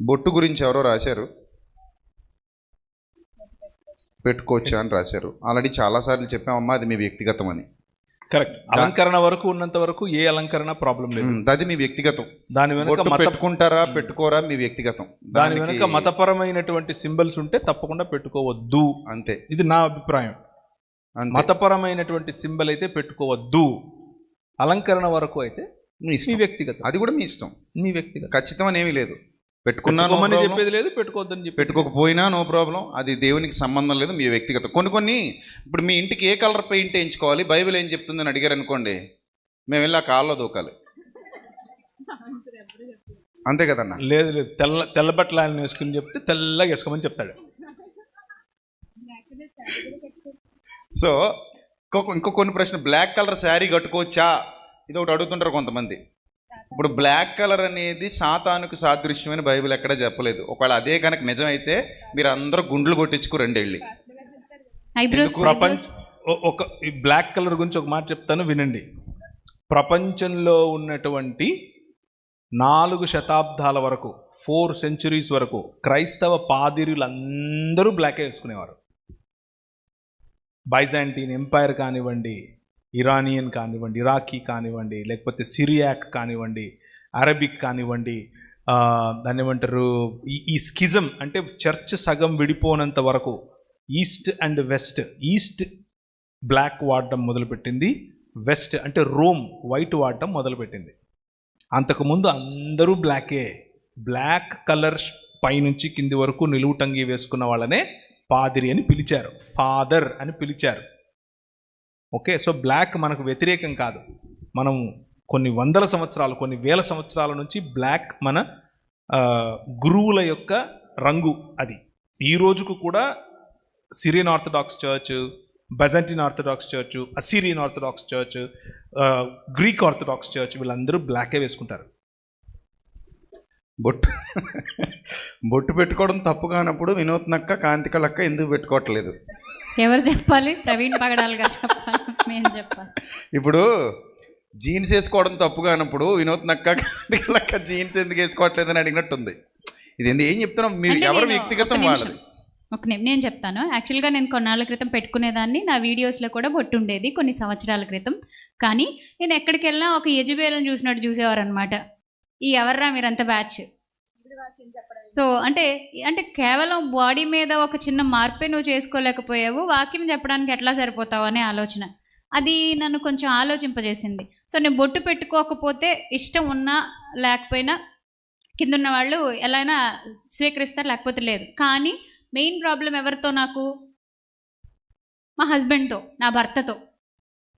బొట్టు గురించి ఎవరో రాశారు. పెట్టుకోవచ్చా అని రాశారు. ఆల్రెడీ చాలాసార్లు చెప్పామమ్మా అది మీ వ్యక్తిగతం అని. కరెక్ట్ అలంకరణ వరకు ఉన్నంత వరకు ఏ అలంకరణ ప్రాబ్లం లేదు. అది మీ వ్యక్తిగతం. దాని వెనుక పెట్టుకుంటారా పెట్టుకోరా మీ వ్యక్తిగతం. దాని వెనుక మతపరమైనటువంటి సింబల్స్ ఉంటే తప్పకుండా పెట్టుకోవద్దు. అంతే. ఇది నా అభిప్రాయం. మతపరమైనటువంటి సింబల్ అయితే పెట్టుకోవద్దు. అలంకరణ వరకు అయితే మీ వ్యక్తిగతం. అది కూడా మీ ఇష్టం. మీ వ్యక్తిగతం. ఖచ్చితం అని ఏమీ లేదు. పెట్టుకున్నా no పెట్టుకోమని problem. చెప్పేది లేదు పెట్టుకోవద్దని చెప్పి పెట్టుకోకపోయినా నో ప్రాబ్లం. అది దేవునికి సంబంధం లేదు మీ వ్యక్తిగతం. కొన్ని కొన్ని ఇప్పుడు మీ ఇంటికి ఏ కలర్ పెయింట్ వేయించుకోవాలి? బైబిల్ ఏం చెప్తుందని అడిగారు అనుకోండి మేము వెళ్ళి ఆ కాల్లో దూకాలి. అంతే కదన్నా? లేదు లేదు. తెల్ల తెల్ల బట్టలు ఆయన వేసుకుని చెప్తే తెల్లగా వేసుకోమని చెప్తాడు. సో ఇంకో ఇంకో కొన్ని ప్రశ్న బ్లాక్ కలర్ శారీ కట్టుకోవచ్చా? ఇది ఒకటి అడుగుతుంటారు కొంతమంది. ఇప్పుడు బ్లాక్ కలర్ అనేది సాతానుకు సాదృశ్యమని బైబిల్ ఎక్కడా చెప్పలేదు. ఒకవేళ అదే కనుక నిజమైతే మీరు అందరూ గుండ్లు కొట్టించుకు రండి వెళ్ళి ఐబ్రోస్ ప్రపంచ ఒక ఈ బ్లాక్ కలర్ గురించి ఒక మాట చెప్తాను వినండి. ప్రపంచంలో ఉన్నటువంటి నాలుగు శతాబ్దాల వరకు ఫోర్ సెంచురీస్ వరకు క్రైస్తవ పాదిరులందరూ బ్లాకే వేసుకునేవారు. బైజాంటీన్ ఎంపైర్ కానివ్వండి ఇరానియన్ కానివ్వండి ఇరాకీ కానివ్వండి లేకపోతే సిరియాక్ కానివ్వండి అరబిక్ కానివ్వండి దాన్ని ఏమంటారు ఈ ఈ స్కిజం అంటే చర్చ్ సగం విడిపోనంత వరకు east and west east black వాడడం మొదలుపెట్టింది వెస్ట్ అంటే రోమ్ వైట్ వాడడం మొదలుపెట్టింది. అంతకుముందు అందరూ బ్లాకే బ్లాక్ కలర్ పైనుంచి కింది వరకు నిలువుటంగి వేసుకున్న వాళ్ళనే పాదిరి అని పిలిచారు ఫాదర్ అని పిలిచారు. ఓకే సో బ్లాక్ మనకు వ్యతిరేకం కాదు. మనం కొన్ని వందల సంవత్సరాలు కొన్ని వేల సంవత్సరాల నుంచి బ్లాక్ మన గురువుల యొక్క రంగు అది. ఈ రోజుకు కూడా Syrian Orthodox church Byzantine Orthodox church Assyrian Orthodox church Greek Orthodox church వీళ్ళందరూ బ్లాకే వేసుకుంటారు. బొట్టు బొట్టు పెట్టుకోవడం తప్పు కానప్పుడు వినూత్నక్క కాంతికళక్క ఎందుకు పెట్టుకోవట్లేదు? ఎవరు చెప్పాలి? ప్రవీణ్ పగడాల్ చెప్పాలి. మేము చెప్పాలి. ఇప్పుడు జీన్స్ వేసుకోవడం తప్పు కానప్పుడు వినూత్నక్క కాంతికళక్క జీన్స్ ఎందుకు వేసుకోవట్లేదని అడిగినట్టుంది. ఇది ఏం చెప్తున్నాం? మీ అంటే ఎవరి వ్యక్తిగతం. వాళ్ళది? ఒక నిమి- నేను చెప్తాను. యాక్చువల్గా నేను కొన్నాళ్ళ క్రితం పెట్టుకునేదాన్ని. నా వీడియోస్లో కూడా బొట్టు ఉండేది కొన్ని సంవత్సరాల క్రితం. కానీ నేను ఎక్కడికి వెళ్ళినా ఒక యజుబేలను చూసినట్టు చూసేవారు అనమాట ఈ ఎవర్రా మీరంతా బ్యాచ్? సో అంటే అంటే కేవలం బాడీ మీద ఒక చిన్న మార్పే నువ్వు చేసుకోలేకపోయావు వాక్యం చెప్పడానికి ఎట్లా సరిపోతావు అనే ఆలోచన. అది నన్ను కొంచెం ఆలోచింపజేసింది. సో నేను బొట్టు పెట్టుకోకపోతే ఇష్టం ఉన్నా లేకపోయినా కింద ఉన్న వాళ్ళు ఎలా అయినా స్వీకరిస్తారు లేకపోతే లేదు. కానీ మెయిన్ ప్రాబ్లం ఎవరితో నాకు? మా హస్బెండ్తో నా భర్తతో.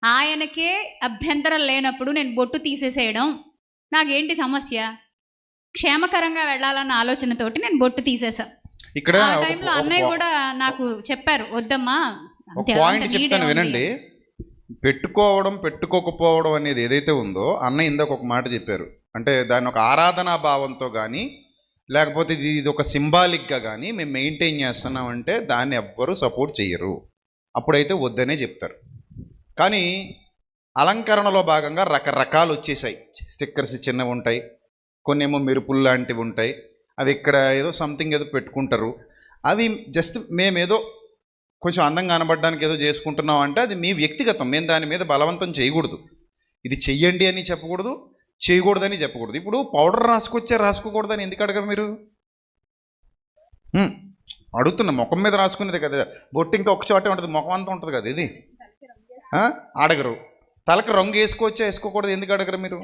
ఆయనకే అభ్యంతరం లేనప్పుడు నేను బొట్టు తీసేసేయడం నాకేంటి సమస్య? క్షేమకరంగా వెళ్ళాలన్న ఆలోచనతోటి నేను బొట్టు తీసేసా ఇక్కడ టైంలో అన్నయ్య కూడా నాకు చెప్పారు వద్దమ్మా పాయింట్ చెప్తాను? వినండి. పెట్టుకోవడం పెట్టుకోకపోవడం అనేది ఏదైతే ఉందో అన్న ఇందాక ఒక మాట చెప్పారు. అంటే దాని ఒక ఆరాధనా భావంతో కానీ లేకపోతే ఇది ఇది ఒక సింబాలిక్గా కానీ మేము మెయింటైన్ చేస్తున్నామంటే దాన్ని ఎవ్వరూ సపోర్ట్ చేయరు అప్పుడైతే వద్దనే చెప్తారు. కానీ అలంకరణలో భాగంగా రకరకాలు వచ్చేసాయి. స్టిక్కర్స్ చిన్నవి ఉంటాయి. కొన్ని ఏమో మెరుపులు లాంటివి ఉంటాయి. అవి ఇక్కడ ఏదో సంథింగ్ ఏదో పెట్టుకుంటారు. అవి జస్ట్ మేమేదో కొంచెం అందంగా కనబడడానికి ఏదో చేసుకుంటున్నాం అంటే అది మీ వ్యక్తిగతం. మేము దాని మీద బలవంతం చేయకూడదు. ఇది చెయ్యండి అని చెప్పకూడదు చేయకూడదని చెప్పకూడదు. ఇప్పుడు పౌడర్ రాసుకొచ్చే రాసుకోకూడదని ఎందుకు అడగరు మీరు? అడుగుతున్న అడుగుతున్నా ముఖం మీద రాసుకునేది కదా. బొట్టు ఇంకా ఒక చోటే ఉంటుంది ముఖం అంతా ఉంటుంది కదా ఇది. అడగరు. తలకి రంగు వేసుకోవచ్చా? వేసుకోకూడదు. ఎందుకు అడగరు మీరు?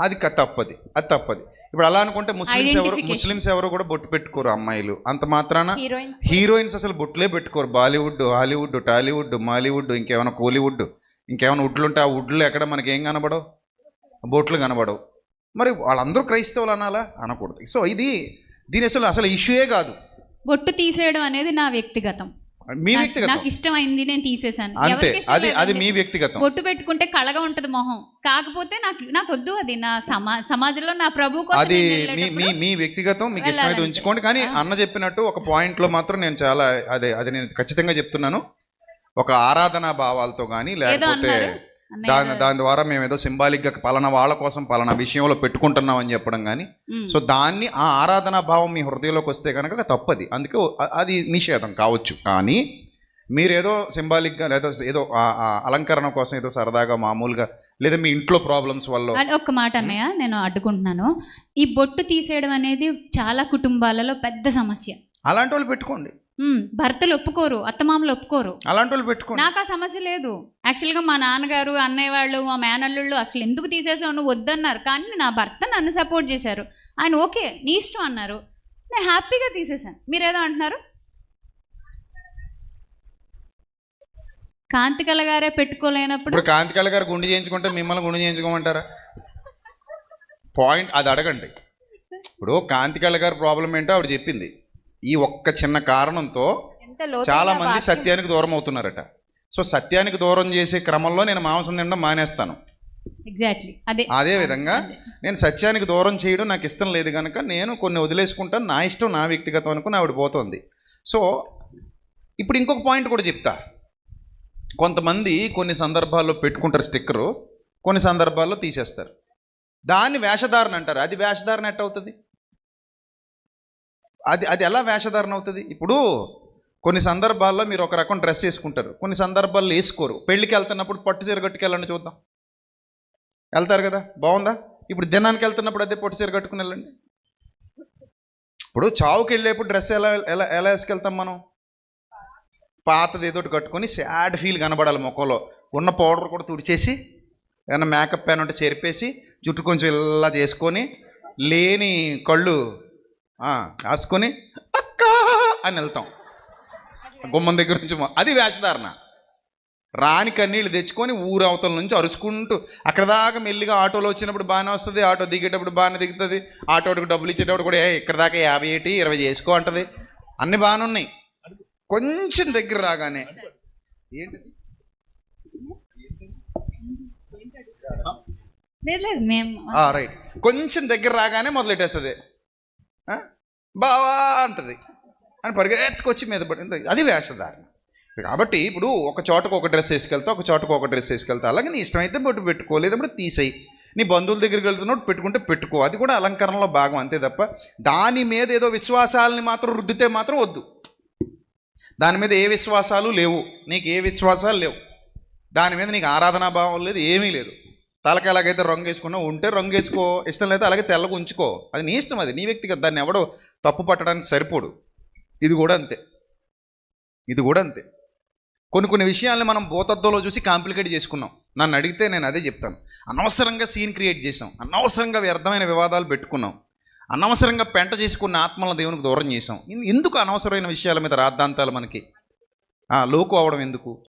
అది తప్పది. అది తప్పది. ఇప్పుడు అలా అనుకుంటే ముస్లిమ్స్ ఎవరు. ముస్లిమ్స్ ఎవరు కూడా బొట్టు పెట్టుకోరు అమ్మాయిలు. అంత మాత్రాన హీరోయిన్స్ హీరోయిన్స్ అసలు బొట్లే పెట్టుకోరు. బాలీవుడ్ హాలీవుడ్ టాలీవుడ్ మాలీవుడ్ ఇంకేమైనా కోలీవుడ్ ఇంకేమైనా వుడ్లు ఉంటే ఆ వుడ్లు ఎక్కడ మనకి ఏం కనబడవు? బొట్లు కనబడవు. మరి వాళ్ళందరూ క్రైస్తవులు అనాలా? అనకూడదు. సో ఇది దీని అసలు అసలు ఇష్యూయే కాదు. బొట్టు తీసేయడం అనేది నా వ్యక్తిగతం. మీ వ్యక్తిగతం. నాకు ఇష్టమైంది నేను తీసేశాను. అంతే. అది అది. మీ వ్యక్తిగతం. బొట్టు పెట్టుకుంటే కళగా ఉంటది మొహం. కాకపోతే నాకు నాకు వద్దు అది. నా సమా సమాజంలో నా ప్రభు అది మీ మీ మీ వ్యక్తిగతం మీకు ఇష్టమైతే. ఉంచుకోండి. కానీ. అన్న చెప్పినట్టు ఒక పాయింట్లో మాత్రం నేను చాలా అదే అది నేను ఖచ్చితంగా చెప్తున్నాను. ఒక ఆరాధనా భావాలతో కానీ లేకపోతే దాని దాని ద్వారా మేము ఏదో సింబాలిక్గా పలానా వాళ్ళ కోసం పలానా విషయంలో పెట్టుకుంటున్నాం అని చెప్పడం కానీ. సో దాన్ని ఆ ఆరాధనా భావం మీ హృదయంలోకి వస్తే కనుక తప్పది. అందుకే అది నిషేధం కావచ్చు. కానీ మీరేదో సింబాలిక్గా లేదా ఏదో అలంకరణ కోసం ఏదో సరదాగా మామూలుగా లేదా మీ ఇంట్లో ప్రాబ్లమ్స్ వల్ల ఒక్క మాట అన్నయ్య నేను అడ్డుకుంటున్నాను. ఈ బొట్టు తీసేయడం అనేది చాలా కుటుంబాలలో పెద్ద సమస్య. అలాంటి వాళ్ళు పెట్టుకోండి. భర్తలు ఒప్పుకోరు అత్తమామలు ఒప్పుకోరు. అలాంటి వాళ్ళు పెట్టుకోండి. నాకు ఆ సమస్య లేదు. యాక్చువల్గా మా నాన్నగారు అన్నయ్య వాళ్ళు మా మేనల్లుళ్ళు అసలు ఎందుకు తీసేసావు? నువ్వు వద్దన్నారు. కానీ నా భర్త నన్ను సపోర్ట్ చేశారు. ఆయన ఓకే నీ ఇష్టం అన్నారు. నేను హ్యాపీగా తీసేశాను. మీరేదో అంటున్నారు? కాంతికళ గారే పెట్టుకోలేనప్పుడు ఇప్పుడు కాంతికళ గారు గుండు చేయించుకుంటే మిమ్మల్ని గుండు చేయించుకోమంటారా? పాయింట్ అది అడగండి. ఇప్పుడు కాంతికళ గారి ప్రాబ్లం ఏంటో ఆవిడ చెప్పింది. ఈ ఒక్క చిన్న కారణంతో చాలా మంది. సత్యానికి దూరం అవుతున్నారట. సో సత్యానికి దూరం చేసే క్రమంలో నేను మాంసం తినడం మానేస్తాను. ఎగ్జాక్ట్లీ అదే. అదే విధంగా. నేను సత్యానికి దూరం చేయడం నాకు ఇష్టం లేదు కనుక నేను కొన్ని వదిలేసుకుంటాను నా ఇష్టం నా వ్యక్తిగతం అనుకుని ఆవిడ పోతుంది. సో ఇప్పుడు ఇంకొక పాయింట్ కూడా చెప్తా. కొంతమంది కొన్ని సందర్భాల్లో పెట్టుకుంటారు స్టిక్కరు కొన్ని సందర్భాల్లో తీసేస్తారు. దాన్ని వేషధారణ అంటారు. అది వేషధారణ ఎట్ట అవుతుంది? అది అది ఎలా వేషధారణ అవుతుంది? ఇప్పుడు కొన్ని సందర్భాల్లో మీరు ఒక రకం డ్రెస్ వేసుకుంటారు. కొన్ని సందర్భాల్లో వేసుకోరు. పెళ్ళికి వెళ్తున్నప్పుడు పట్టు చీర కట్టుకెళ్ళండి చూద్దాం. వెళ్తారు కదా? బాగుందా? ఇప్పుడు దినానికి వెళ్తున్నప్పుడు అదే పట్టు చీర కట్టుకుని వెళ్ళండి. ఇప్పుడు చావుకి వెళ్ళేప్పుడు డ్రెస్ ఎలా ఎలా ఎలా వేసుకెళ్తాం మనం? పాతది ఏదో కట్టుకొని సాడ్ ఫీల్ కనబడాలి ముఖంలో. ఉన్న పౌడర్ కూడా తుడిచేసి ఏమైనా మేకప్ పెన్ ఉంటే చెరిపేసి జుట్టు కొంచెం ఇలా చేసుకొని లేని కళ్ళు రాసుకొని అక్క అని వెళ్తాం. గుమ్మం దగ్గర నుంచి అది వేషధారణ. రాని కన్నీళ్ళు తెచ్చుకొని ఊరు అవతల నుంచి అరుచుకుంటూ అక్కడ దాకా మెల్లిగా ఆటోలో వచ్చినప్పుడు బాగానే వస్తుంది ఆటో దిగేటప్పుడు బాగానే దిగుతుంది ఆటోకి డబ్బులు ఇచ్చేటప్పుడు కూడా "ఏ, ఇక్కడ దాకా యాభై ఏటి ఇరవై చేసుకో అంటది. అన్ని బాగానే ఉన్నాయి. కొంచెం దగ్గర రాగానే ఏంటిది? రైట్. కొంచెం దగ్గర రాగానే మొదలెట్టేస్తుంది? బావా అంటది. అని పరిగెత్తుకొచ్చి మీద పడింది అది వేషధారణ. కాబట్టి ఇప్పుడు ఒక చోటకు ఒక డ్రెస్ వేసుకెళ్తా ఒక చోటకు ఒక డ్రెస్ వేసుకెళ్తా. అలాగే నీ ఇష్టమైతే బొట్టు పెట్టుకో లేదప్పుడు తీసేయి. నీ బంధువుల దగ్గరికి వెళ్తున్నప్పుడు పెట్టుకుంటే పెట్టుకో. అది కూడా అలంకరణలో భాగం అంతే తప్ప దాని మీద ఏదో విశ్వాసాలని మాత్రం రుద్దితే మాత్రం వద్దు. దాని మీద ఏ విశ్వాసాలు లేవు. నీకు ఏ విశ్వాసాలు లేవు. దాని మీద నీకు ఆరాధనా భావం లేదు ఏమీ లేదు. తలకి ఎలాగైతే రంగు వేసుకున్నా ఉంటే రంగు వేసుకో ఇష్టం లేదా అలాగే తెల్లగా ఉంచుకో. అది నీ ఇష్టం అది నీ వ్యక్తిగత దాన్ని ఎవడో తప్పు పట్టడానికి సరిపోడు. ఇది కూడా అంతే. ఇది కూడా అంతే. కొన్ని కొన్ని విషయాల్ని మనం భూతత్వంలో చూసి కాంప్లికేట్ చేసుకున్నాం. నన్ను అడిగితే నేను అదే చెప్తాను అనవసరంగా సీన్ క్రియేట్ చేసాం అనవసరంగా వ్యర్థమైన వివాదాలు పెట్టుకున్నాం. అనవసరంగా పెంట చేసుకున్న ఆత్మలను దేవునికి దూరం చేసాం ఎందుకు అనవసరమైన విషయాల మీద రాద్ధాంతాలు మనకి? లోకు అవడం ఎందుకు?